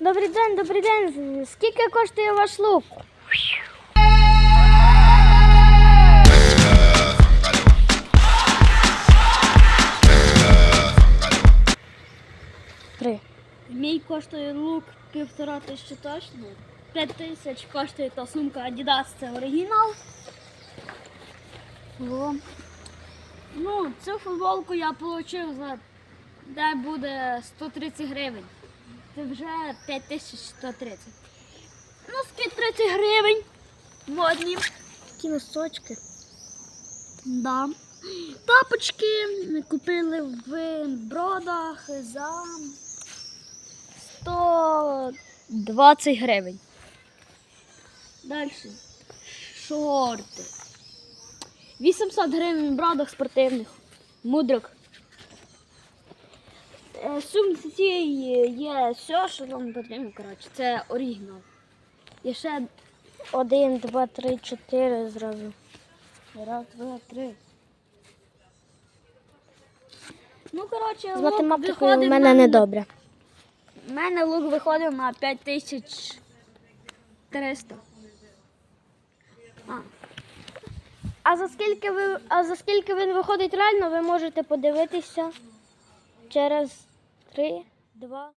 Добрий день, добрий день. Скільки коштує ваш лук? Три. Мій коштує лук півтора тисячі точно. П'ять тисяч коштує та сумка Adidas, це оригінал. О. Ну, цю футболку я отримав за де буде 130 гривень. Це вже 5130. Ну, скільки 30 гривень. Модні. Такі носочки. Да. Тапочки купили в бродах за 120 гривень. Далі. Шорти. 800 гривень в бродах спортивних. Мудрик. В сумці є все, що нам потрібно. Коротше, це оригінал. І ще Один, два, три, чотири зразу. Раз, два, три. Ну, коротше, З математикою в мене не добре. У мене лук виходив на 5300. А, А за скільки ви, а за скільки він виходить реально, ви можете подивитися через три, два.